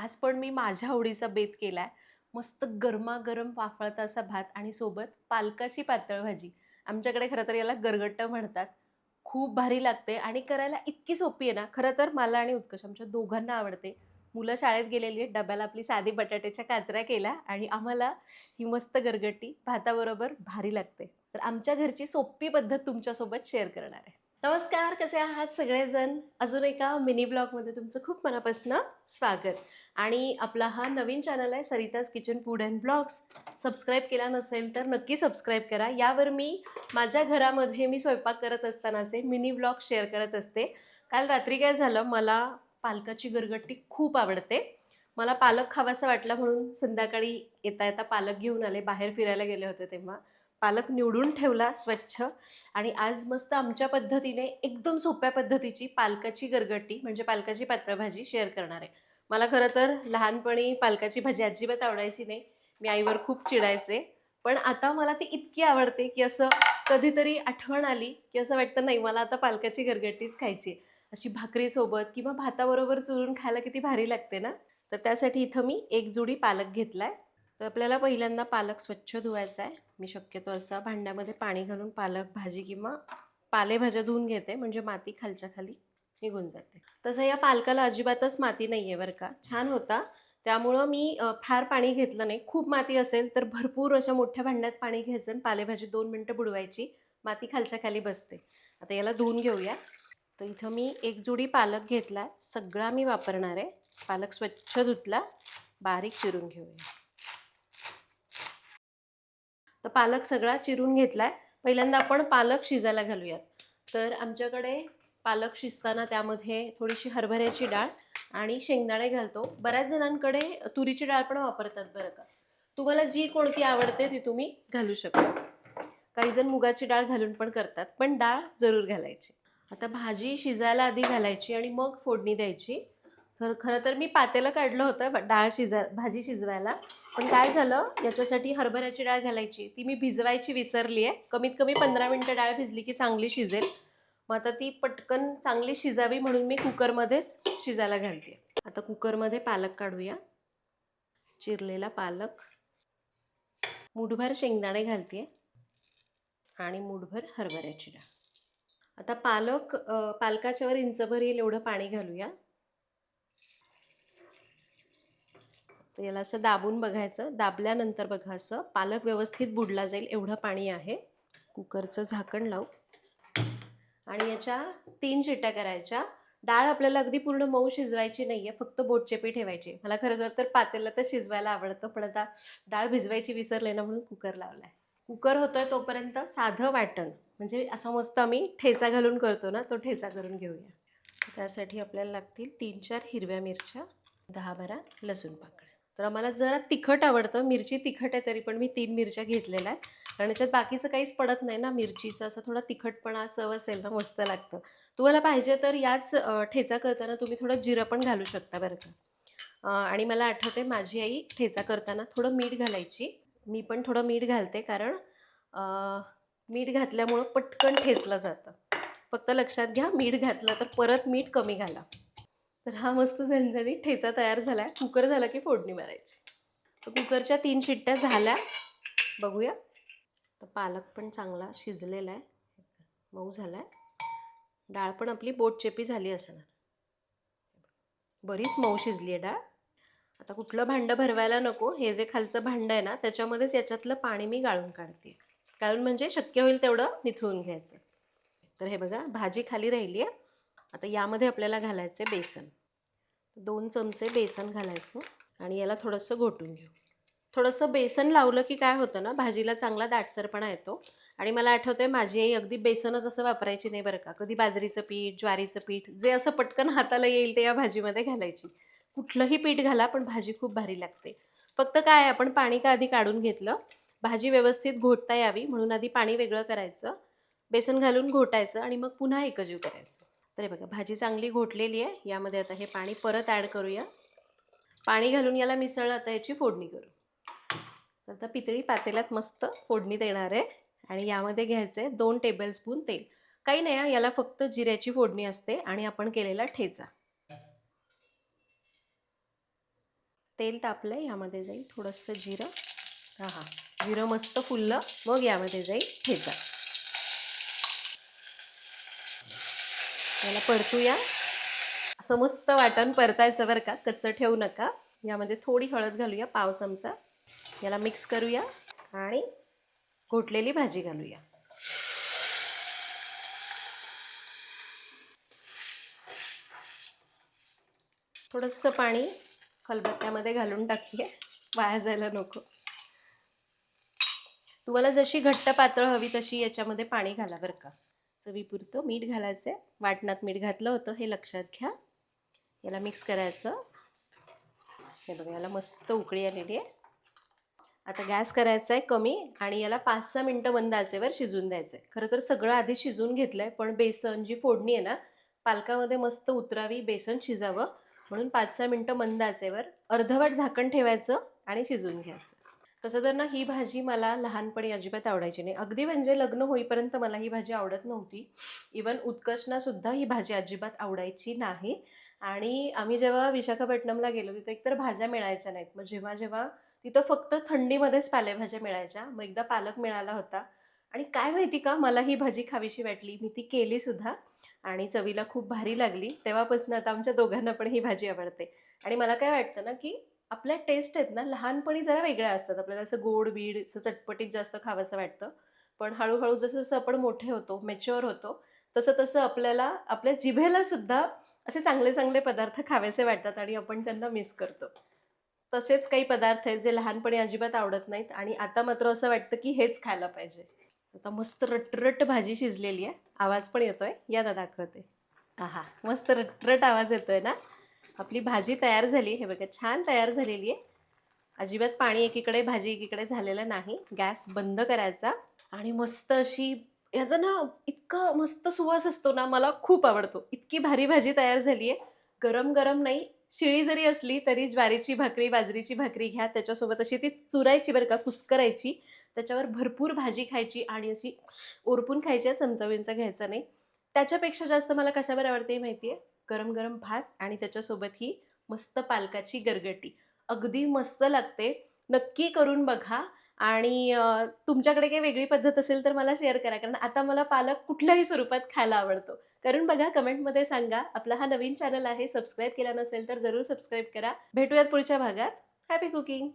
आज पण मी माझ्या आवडीचा बेत केला आहे मस्त गरमागरम वाफळता असा भात आणि सोबत पालकाची पातळ भाजी. आमच्याकडे खरं तर याला गरगट्ट म्हणतात. खूप भारी लागते आणि करायला इतकी सोपी आहे ना. खरं तर मला आणि उत्कर्ष आमच्या दोघांना आवडते. मुलं शाळेत गेलेली आहेत. डब्याला आपली साधी बटाट्याच्या काजऱ्या केल्या आणि आम्हाला ही मस्त गरगट्टी भाताबरोबर भारी लागते. तर आमच्या घरची सोपी पद्धत तुमच्यासोबत शेअर करणार आहे. नमस्कार कसे आहात सगळेजण? अजून एका मिनी ब्लॉगमध्ये तुमचं खूप मनापासून स्वागत. आणि आपला हा नवीन चॅनल आहे Sarita's kitchen food and blogs subscribe केला नसेल तर नक्की सबस्क्राईब करा. यावर मी माझ्या घरामध्ये मी स्वयंपाक करत असतानाचे मिनी ब्लॉग शेअर करत असते. काल रात्री काय झालं मला पालकाची गरगट्टी खूप आवडते. मला पालक खावासा वाटला म्हणून संध्याकाळी येता येता पालक घेऊन आले बाहेर फिरायला गेले होते तेव्हा. पालक निवडून ठेवला स्वच्छ. आणि आज मस्त आमच्या पद्धतीने एकदम सोप्या पद्धतीची पालकाची गरगट्टी म्हणजे पालकाची पात्रभाजी शेअर करणार आहे. मला खरं तर लहानपणी पालकाची भाजी अजिबात आवडायची नाही. मी आईवर खूप चिडायचे. पण आता मला ती इतकी आवडते की असं कधीतरी आठवण आली की असं वाटतं नाही मला आता पालकाची गरगट्टीच खायची अशी भाकरीसोबत किंवा भाताबरोबर चुरून खायला किती भारी लागते ना? तर त्यासाठी इथं मी एक जुडी पालक घेतला आहे तर आपल्याला पहिल्यांदा पालक स्वच्छ धुवायचा आहे. मी शक्यतो असा भांड्यामध्ये पाणी घालून पालक भाजी किंवा पालेभाज्या धुवून घेते. म्हणजे माती खालच्या खाली निघून जाते. तसं या पालकाला अजिबातच माती नाही आहे बरं का. छान होता. त्यामुळं मी फार पाणी घेतलं नाही. खूप माती असेल तर भरपूर अशा मोठ्या भांड्यात पाणी घ्यायचं आणि पालेभाजी दोन मिनटं बुडवायची. माती खालच्या खाली बसते. आता याला धुवून घेऊया. तर इथं मी एक जुडी पालक घेतला. सगळा मी वापरणार आहे. पालक स्वच्छ धुतला. बारीक चिरून घेऊया. तर पालक सगळा चिरून घेतलाय. पहिल्यांदा आपण पालक शिजायला घालूयात. तर आमच्याकडे पालक शिजताना त्यामध्ये थोडीशी हरभऱ्याची डाळ आणि शेंगदाणे घालतो. बऱ्याच जणांकडे तुरीची डाळ पण वापरतात बरं का. तुम्हाला जी कोणती आवडते ती तुम्ही घालू शकता. काही जण मुगाची डाळ घालून पण करतात पण डाळ जरूर घालायची. आता भाजी शिजायला आधी घालायची आणि मग फोडणी द्यायची. तर खरं तर मी पातेलं काढलं होतं डाळ शिजा भाजी शिजवायला. पण काय झालं? याच्यासाठी हरभऱ्याची डाळ घालायची. ती मी भिजवायची विसरली आहे कमीत कमी पंधरा मिनटं डाळ भिजली की चांगली शिजेल. मग आता ती पटकन चांगली शिजावी म्हणून मी कुकरमध्येच शिजायला घालते आता कुकरमध्ये पालक काढूया. चिरलेला पालक. मुठभर शेंगदाणे घालते आणि मुठभर हरभऱ्याची डाळ. आता पालक पालकाच्यावर इंचभर येईल एवढं पाणी घालूया. तर याला असं दाबून बघायचं. दाबल्यानंतर बघा असं पालक व्यवस्थित बुडला जाईल एवढं पाणी आहे. कुकरचं झाकण लावू. आणि याच्या तीन शिट्ट्या करायच्या. डाळ आपल्याला अगदी पूर्ण मऊ शिजवायची नाही आहे फक्त बोटचेपी ठेवायची. मला खरं खरं तर पातेलला तर शिजवायला आवडतं पण आता डाळ भिजवायची विसरले ना म्हणून कुकर लावला आहे कुकर होतोय तोपर्यंत साधं वाटण. म्हणजे असं मस्त आम्ही ठेचा घालून करतो ना तो ठेचा करून घेऊया. त्यासाठी आपल्याला लागतील तीन चार हिरव्या मिरच्या दहा बारा लसूण पाकळ्या. तर आम्हाला जरा तिखट आवडतं. मिरची तिखट आहे तरी पण मी तीन मिरच्या घेतलेल्या आहेत. कारण याच्यात बाकीचं काहीच पडत नाही ना. मिरचीचं असं थोडा तिखटपणा चव असेल ना मस्त लागतं. तुम्हाला पाहिजे तर याच ठेचा करताना तुम्ही थोडं जिरं पण घालू शकता बरं का. आणि मला आठवते माझी आई ठेचा करताना थोडं मीठ घालायची. मी पण थोडं मीठ घालते कारण मीठ घातल्यामुळं पटकन ठेचलं जातं. फक्त लक्षात घ्या मीठ घातलं तर परत मीठ कमी घाला. तर हा मस्त झणझणीत ठेचा तयार झाला आहे कुकर झाला की फोडणी मारायची. तर कुकरच्या तीन शिट्ट्या झाल्या. बघूया. तर पालक पण चांगला शिजलेला आहे. मऊ झाला आहे डाळ पण आपली बोटचेपी झाली असणार. बरीच मऊ शिजली आहे डाळ. आता कुठलं भांडं भरवायला नको. हे जे खालचं भांडं आहे ना त्याच्यामध्येच याच्यातलं पाणी मी गाळून काढते. गाळून म्हणजे शक्य होईल तेवढं निथळून घ्यायचं. तर हे बघा भाजी खाली राहिली आहे आता यामध्ये आपल्याला घालायचं आहे बेसन. दोन चमचे बेसन घालायचं आणि याला थोडंसं घोटून घेऊ. थोडंसं बेसन लावलं की काय होतं ना भाजीला चांगला दाटसरपणा येतो. आणि मला आठवतं आहे माझी आई अगदी बेसनच असं वापरायची नाही बरं का. कधी बाजरीचं पीठ ज्वारीचं पीठ जे असं पटकन हाताला येईल ते या भाजीमध्ये घालायची. कुठलंही पीठ घाला पण भाजी खूप भारी लागते. फक्त काय आपण पाणी का आधी काढून घेतलं? भाजी व्यवस्थित घोटता यावी म्हणून आधी पाणी वेगळं करायचं. बेसन घालून घोटायचं आणि मग पुन्हा एकजीव करायचं. तर हे बघा भाजी चांगली घोटलेली आहे. यामध्ये आता हे पाणी परत ॲड करूया. पाणी घालून याला मिसळ आता याची फोडणी करू. तर आता पितळी पातेल्यात मस्त फोडणी देणार आहे. आणि यामध्ये घ्यायचं आहे दोन टेबलस्पून तेल. काही नाही याला फक्त जिऱ्याची फोडणी असते आणि आपण केलेला ठेचा. तेल तापलं आहे यामध्ये जाईल थोडंसं जिरं. हां हां. जिरं मस्त फुललं मग यामध्ये जाईल ठेचा. याला परतूया. असं मस्त वाटण परतायचं बरं का कच्चं ठेवू नका. यामध्ये थोडी हळद घालूया पाव चमचा. याला मिक्स करूया आणि घोटलेली भाजी घालूया. थोडंसं पाणी खलबत्त्यामध्ये घालून टाकूया. वाया जायला नको. तुम्हाला जशी घट्ट पातळ हवी तशी याच्यामध्ये पाणी घाला बरं का. चवीपुरतं मीठ घालायचं आहे वाटणात मीठ घातलं होतं हे लक्षात घ्या. याला मिक्स करायचं. हे बघा याला मस्त उकळी आलेली आहे. आता गॅस करायचा आहे कमी आणि याला पाच सहा मिनटं मंद आचेवर शिजून द्यायचं आहे खरं तर सगळं आधी शिजून घेतलं आहे पण बेसन जी फोडणी आहे ना पालकामध्ये मस्त उतरावी बेसन शिजावं. म्हणून पाच सहा मिनटं मंद आचेवर अर्धवट झाकण ठेवायचं आणि शिजून घ्यायचं. तसं तर ना ही भाजी मला लहानपणी अजिबात आवडायची नाही. अगदी म्हणजे लग्न होईपर्यंत मला ही भाजी आवडत नव्हती. इवन उत्कर्षणासुद्धा ही भाजी अजिबात आवडायची नाही. आणि आम्ही जेव्हा विशाखापट्टणमला गेलो तिथे एकतर भाज्या मिळायच्या नाहीत. मग जेव्हा जेव्हा तिथं फक्त थंडीमध्येच पालेभाज्या मिळायच्या. मग एकदा पालक मिळाला होता. आणि काय माहिती का मला ही भाजी खावीशी वाटली. मी ती केली सुद्धा. आणि चवीला खूप भारी लागली. तेव्हापासून आता आमच्या दोघांना पण ही भाजी आवडते. आणि मला काय वाटतं ना की आपल्या टेस्ट आहेत ना लहानपणी जरा वेगळ्या असतात. आपल्याला असं गोड बीड असं चटपटीत जास्त खावंसं वाटतं. पण हळूहळू जसं जसं आपण मोठे होतो मॅच्युअर होतो तसं तसं आपल्याला आपल्या जिभेला सुद्धा असे चांगले चांगले पदार्थ खावेसे वाटतात आणि आपण त्यांना मिस करतो. तसेच काही पदार्थ आहेत जे लहानपणी अजिबात आवडत नाहीत आणि आता मात्र असं वाटतं की हेच खायला पाहिजे. आता मस्त रटरट भाजी शिजलेली आहे. आवाज पण येतोय. या ना दाखवते आहा मस्त रटरट आवाज येतोय ना? आपली भाजी तयार झाली. हे बघा छान तयार झालेली आहे. अजिबात पाणी एकीकडे भाजी एकीकडे झालेलं नाही. गॅस बंद करायचा आणि मस्त अशी याचं ना इतकं मस्त सुवास असतो ना मला खूप आवडतो. इतकी भारी भाजी तयार झाली आहे. गरम गरम नाही शिळी जरी असली तरी ज्वारीची भाकरी बाजरीची भाकरी घ्या. त्याच्यासोबत अशी ती चुरायची बरं का कुस्करायची. त्याच्यावर भरपूर भाजी खायची आणि अशी ओरपून खायची चमचा विंचा घ्यायचा नाही. त्याच्यापेक्षा जास्त मला कशावर आवडते माहिती आहे? गरम गरम भात आणि त्याच्यासोबत ही मस्त पालकाची गरगटी. अगदी मस्त लागते. नक्की करून बघा. आणि तुमच्याकडे काही वेगळी पद्धत असेल तर मला शेअर करा. कारण आता मला पालक कुठल्याही स्वरूपात खायला आवडतो. करून बघा कमेंटमध्ये सांगा. आपला हा नवीन चॅनल आहे सबस्क्राईब केला नसेल तर जरूर सबस्क्राईब करा. भेटूयात पुढच्या भागात. Happy cooking!